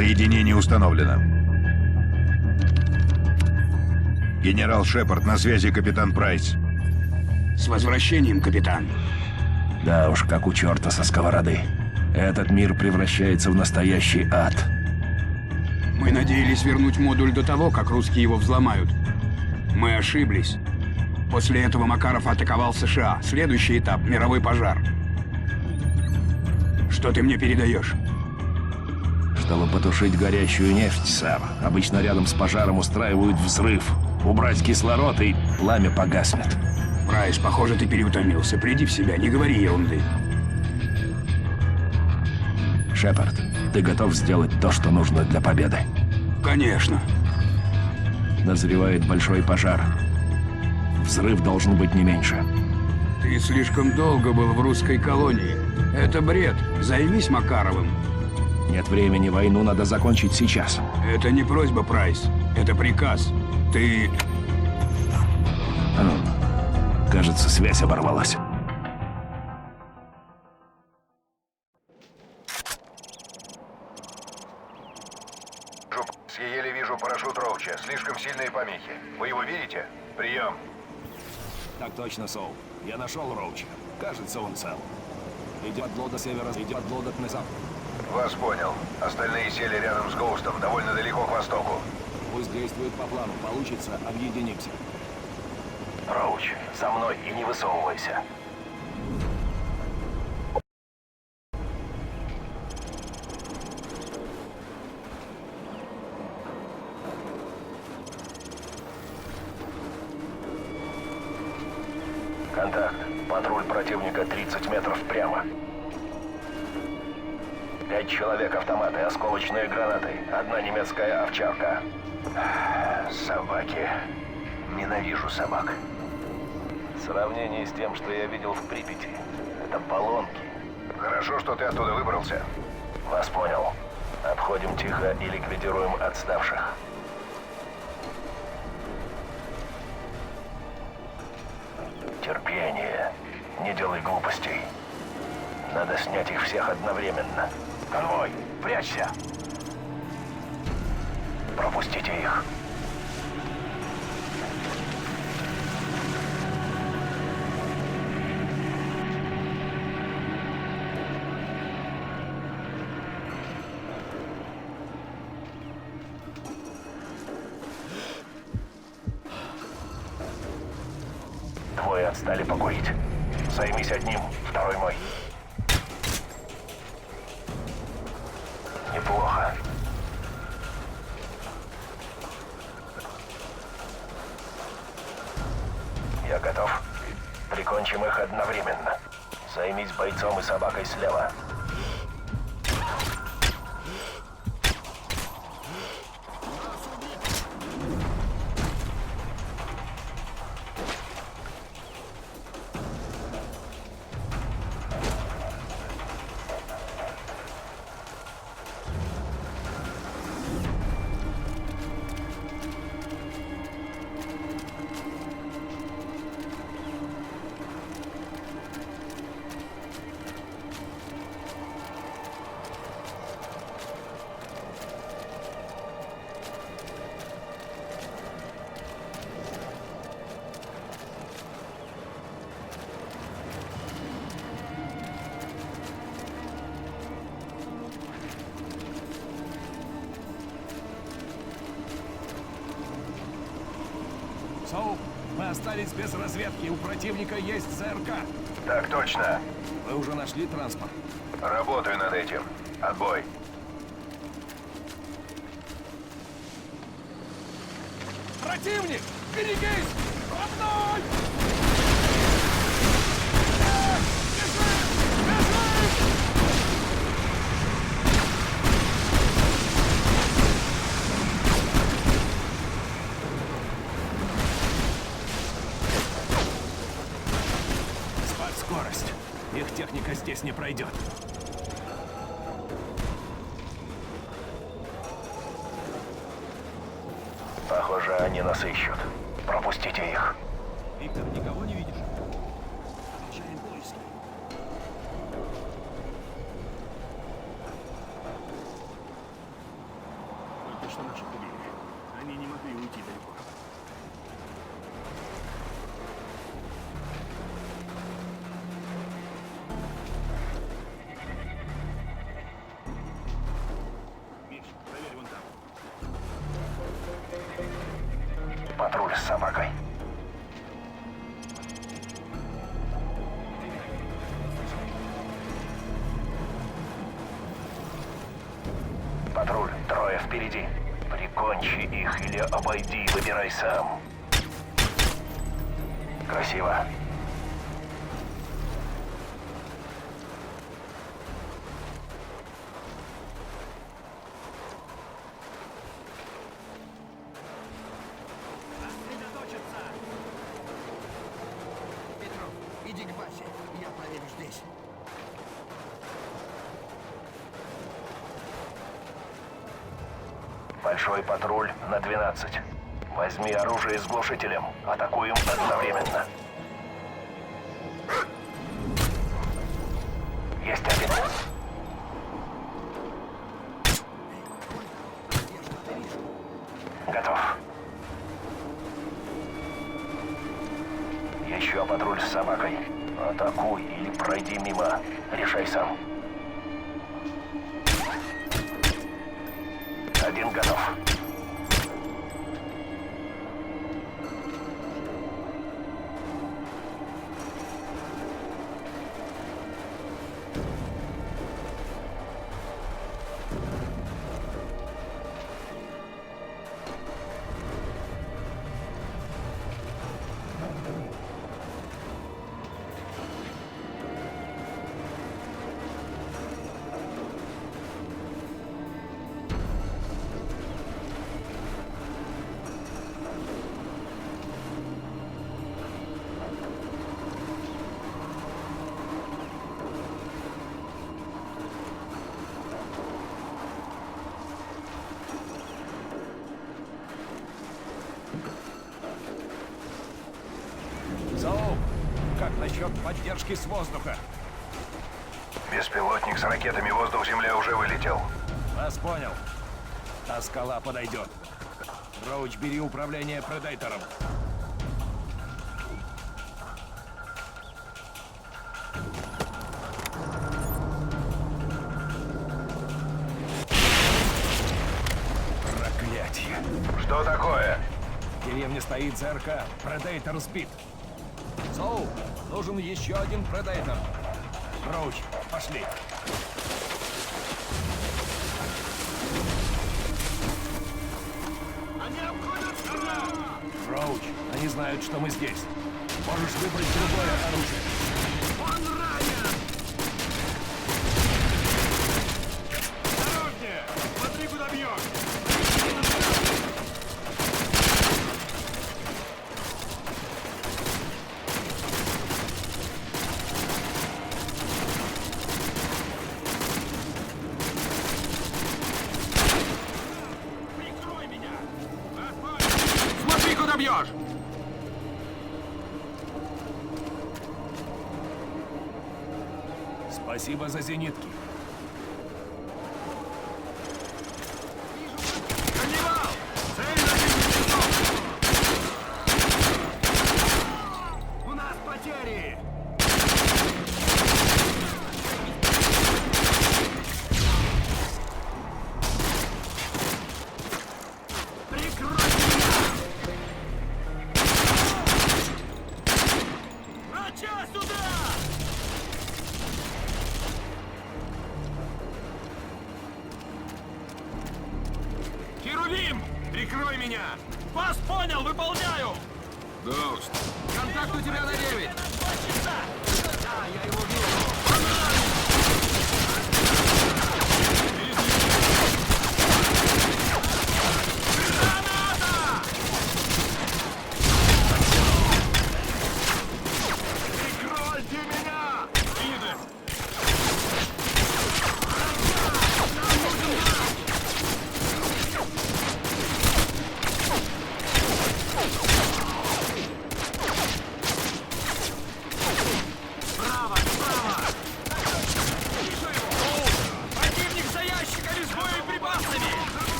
Соединение установлено. Генерал Шепард, на связи капитан Прайс. С возвращением, капитан. Да уж, как у черта со сковороды. Этот мир превращается в настоящий ад. Мы надеялись вернуть модуль до того, как русские его взломают. Мы ошиблись. После этого Макаров атаковал США. Следующий этап — мировой пожар. Что ты мне передаешь? Чтобы потушить горящую нефть, сэр, обычно рядом с пожаром устраивают взрыв. Убрать кислород и пламя погаснет. Прайс, похоже, ты переутомился. Приди в себя, не говори ерунды. Шепард, ты готов сделать то, что нужно для победы? Конечно. Назревает большой пожар. Взрыв должен быть не меньше. Ты слишком долго был в русской колонии. Это бред. Займись Макаровым. Нет времени, войну надо закончить сейчас. Это не просьба, Прайс. Это приказ. Ты... Кажется, связь оборвалась. Я еле вижу парашют Роуча. Слишком сильные помехи. Вы его видите? Прием. Так точно, Соул. Я нашел Роуча. Кажется, он цел. Идет от лода севера, идет от лода на запад. Вас понял. Остальные сели рядом с Гоустом, довольно далеко к востоку. Пусть действует по плану. Получится, объединимся. Роуч, за мной и не высовывайся. Ты оттуда выбрался. Вас понял. Обходим тихо и ликвидируем отставших. Терпение. Не делай глупостей. Надо снять их всех одновременно. Конвой, прячься! Пропустите их. Готов. Прикончим их одновременно. Займись бойцом и собакой слева. Соул, мы остались без разведки. У противника есть ЦРК. Так точно. Вы уже нашли транспорт? Работаю над этим. Отбой. Противник! Берегись! Пропустите их. Виктор, никого не видишь? Продолжаем поиски. Только что наших убили. Они не могли уйти далеко. Большой патруль на 12. Возьми оружие с глушителем. Атакуем одновременно. Поддержки с воздуха? Беспилотник с ракетами воздух-земля уже вылетел. Вас понял. Та скала подойдет. Роуч, бери управление Предейтором. Проклятие. Что такое? В деревне стоит ЗРК. Предейтор сбит. Зоу, нужен еще один Предейтор. Роуч, пошли. Роуч, они знают, что мы здесь. Можешь выбрать другое оружие. Спасибо за зенитки. Херувим! Прикрой меня! Вас понял, выполняю! Гоуст, контакт у тебя на 9! Да, я его вижу.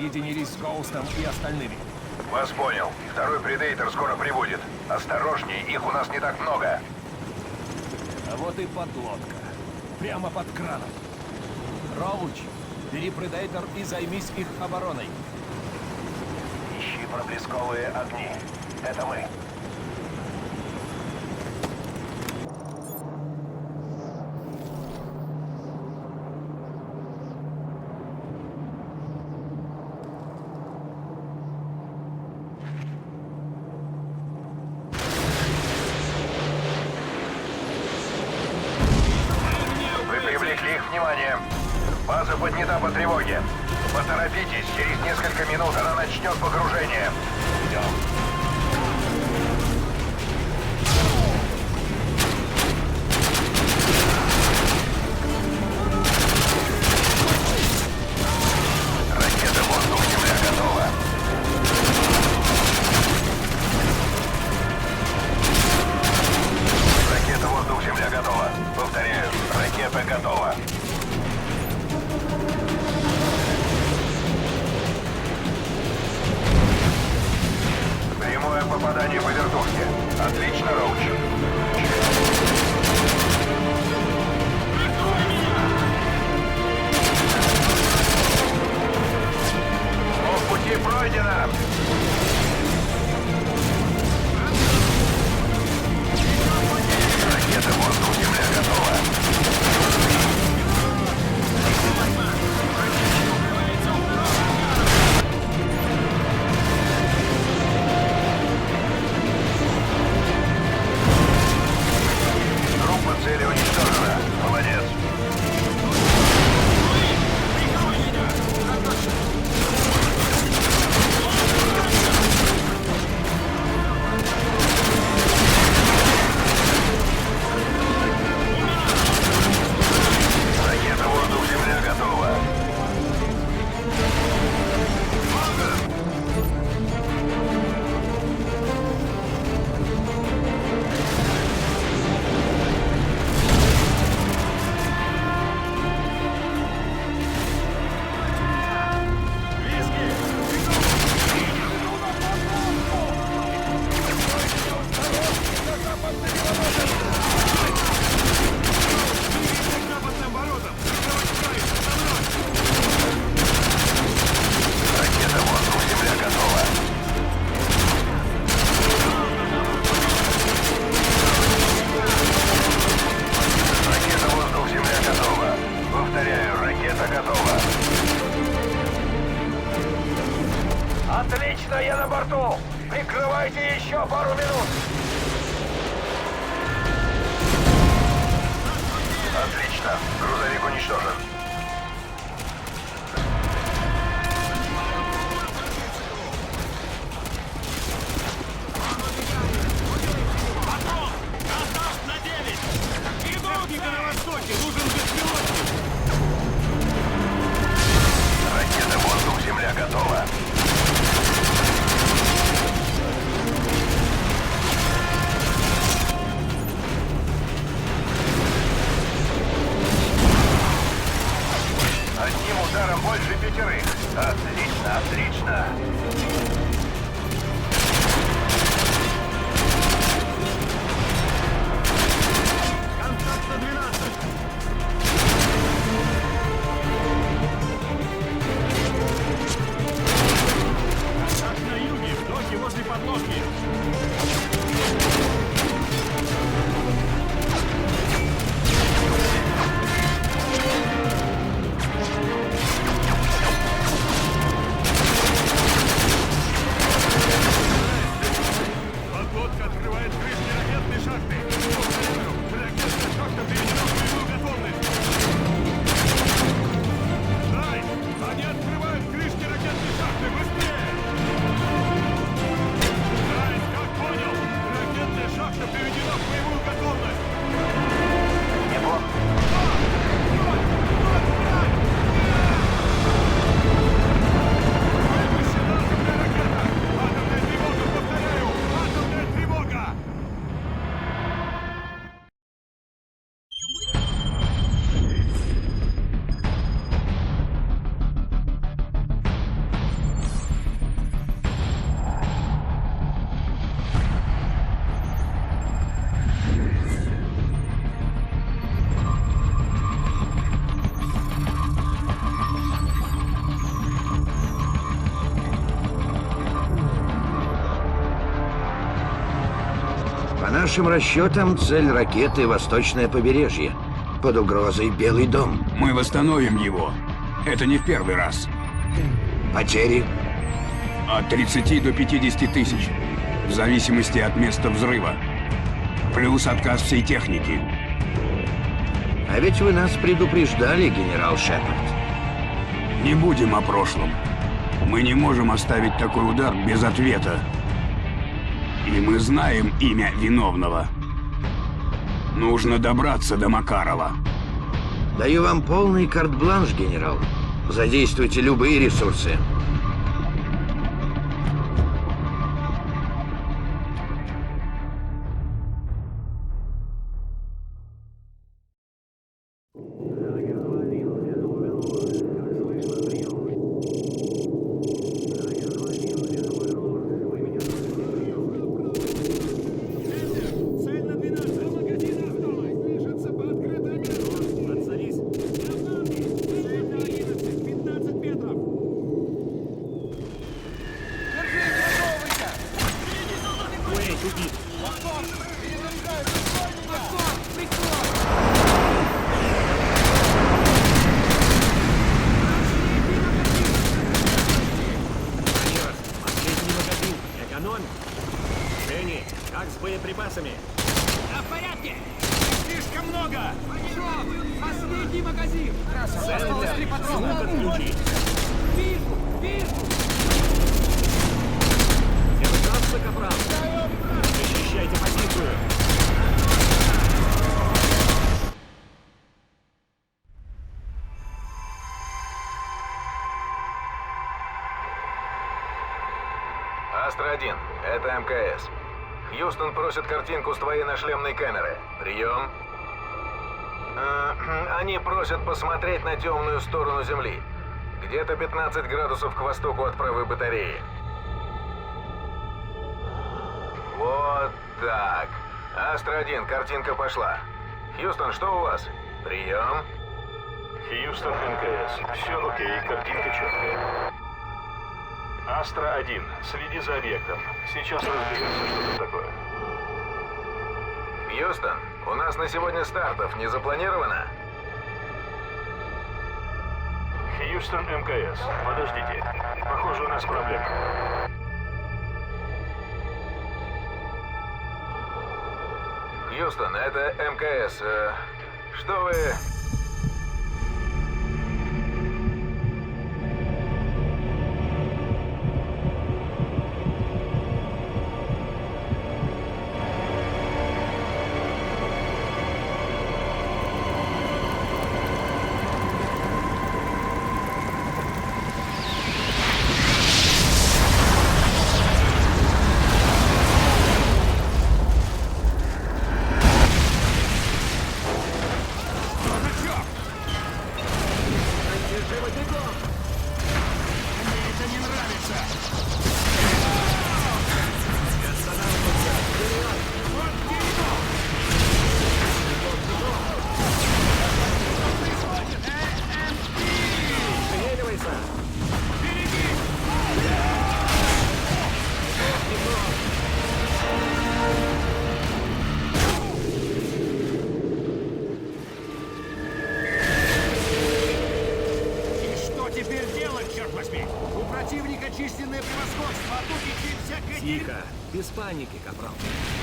Единились с Гоустом и остальными. Вас понял. Второй предейтер скоро прибудет. Осторожнее, их у нас не так много. А вот и подлодка. Прямо под краном. Роуч, бери предейтер и займись их обороной. Ищи проблесковые огни. Это мы. поднята по тревоге. Поторопитесь, через несколько минут она начнет погружение. Идем. уничтожен. Нашим расчетам, цель ракеты — восточное побережье. Под угрозой Белый дом. Мы восстановим его. Это не в первый раз. Потери? От 30 до 50 тысяч. В зависимости от места взрыва. Плюс отказ всей техники. А ведь вы нас предупреждали, генерал Шепард. Не будем о прошлом. Мы не можем оставить такой удар без ответа. И мы знаем имя виновного. Нужно добраться до Макарова. Даю вам полный карт-бланш, генерал. Задействуйте любые ресурсы. Просит картинку с твоей нашлемной камеры. Прием. Э, Они просят посмотреть на темную сторону Земли. Где-то 15 градусов к востоку от правой батареи. Вот так. Астра-1, картинка пошла. Хьюстон, что у вас? Прием. Хьюстон, МКС. Все окей, картинка четкая. Астра-1, следи за объектом. Сейчас разберемся, что это такое. Хьюстон, у нас на сегодня стартов не запланировано? Хьюстон, МКС. Подождите. Похоже, у нас проблема. Хьюстон, это МКС. Э, Что вы... противника численное превосходство, а тут идти дерьмо. Тихо. Без паники, капрал.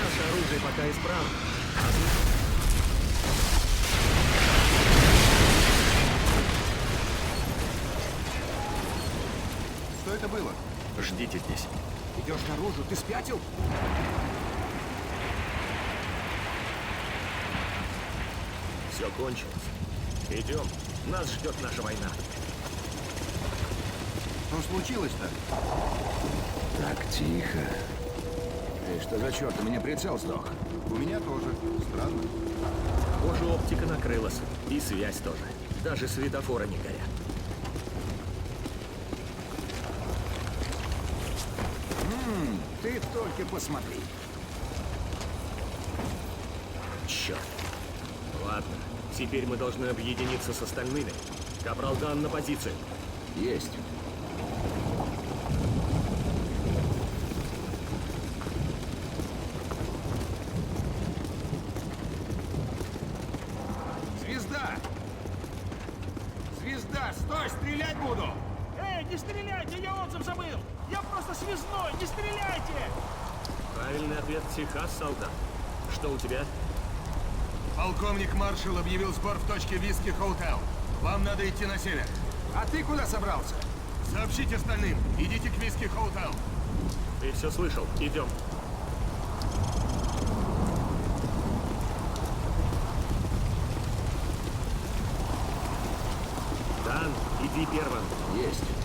Наше оружие пока исправно. Что это было? Ждите здесь. Идешь наружу, ты спятил? Все кончилось. Идем. Нас ждет наша война. Что случилось-то? Так, тихо. Эй, что за черт? У меня прицел сдох. У меня тоже. Странно. Похоже, оптика накрылась. И связь тоже. Даже светофоры не горят. Ты только посмотри. Черт. Ладно. Теперь мы должны объединиться с остальными. Капрал Дан на позицию. Есть. стрелять буду! Эй, не стреляйте, я отзыв забыл! Я просто связной, не стреляйте! Правильный ответ Техас, солдат. Что у тебя? Полковник Маршал объявил сбор в точке Виски Хоутел. Вам надо идти на север. А ты куда собрался? Сообщите остальным. Идите к Виски Хоутел. Ты все слышал. Идем. Дан, иди первым. Есть.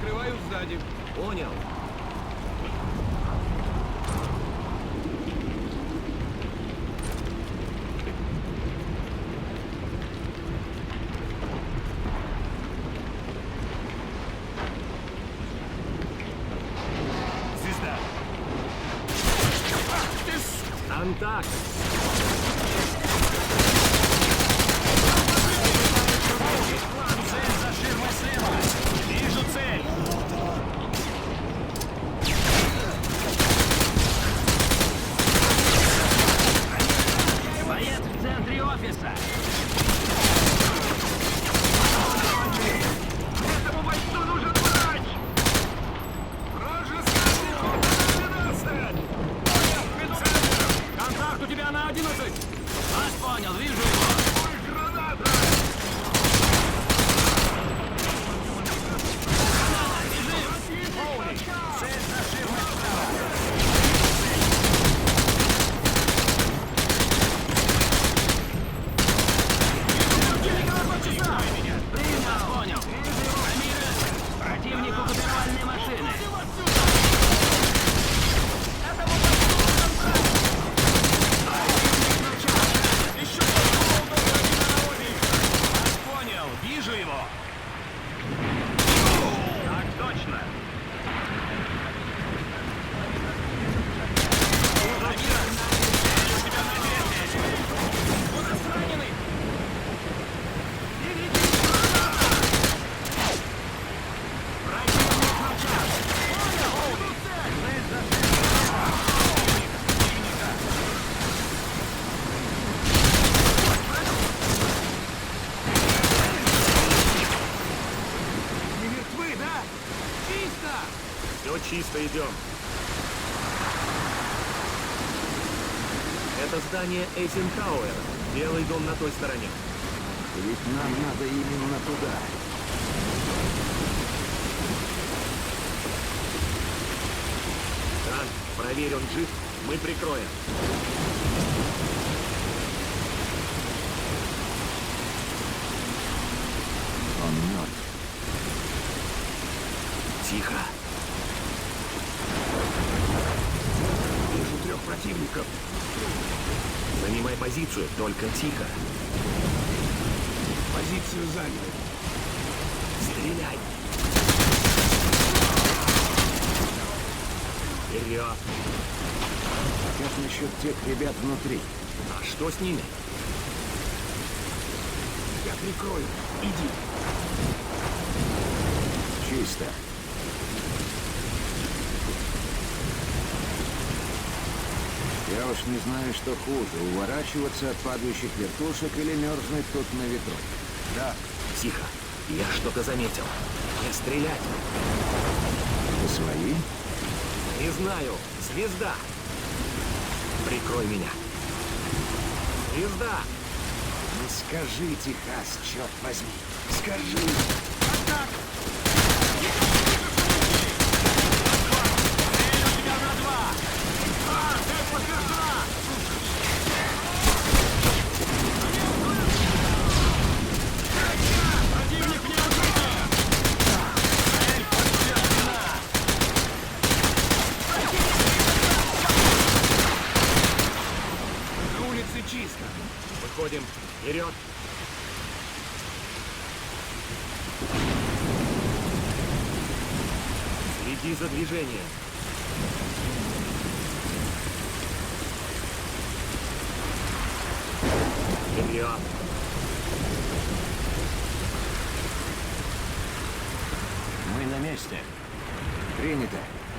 Прикрываю сзади. Понял. Здание Эйзенхауэра. Белый дом на той стороне. Ведь нам надо именно туда. Дан, проверь, он жив. Мы прикроем. Он мертв. Тихо. Вижу трех противников. Занимай позицию, только тихо. Позицию заняли. Стреляй. Вперед. Как насчет тех ребят внутри? А что с ними? Я прикрою. Иди. Чисто. Я уж не знаю, что хуже, уворачиваться от падающих вертушек или мерзнуть тут на ветру. Да. Тихо. Я что-то заметил. Не стрелять. Это свои? Не знаю. Звезда. Прикрой меня. Звезда. Ну скажи, Техас, черт возьми. Скажи.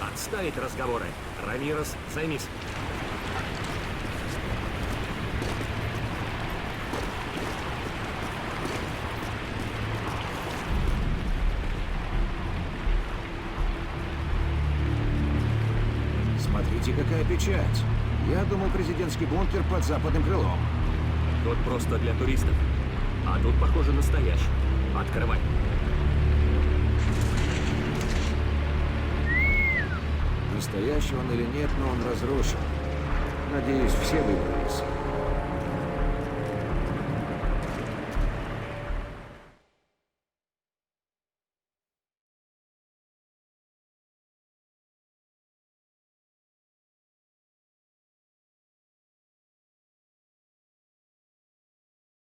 Отставить разговоры. Рамирос, займись. Смотрите, какая печать. Я думал, президентский бункер под западным крылом. Тут просто для туристов. А тут, похоже, настоящий. Открывай. Настоящий он или нет, но он разрушен. Надеюсь, все выбрались.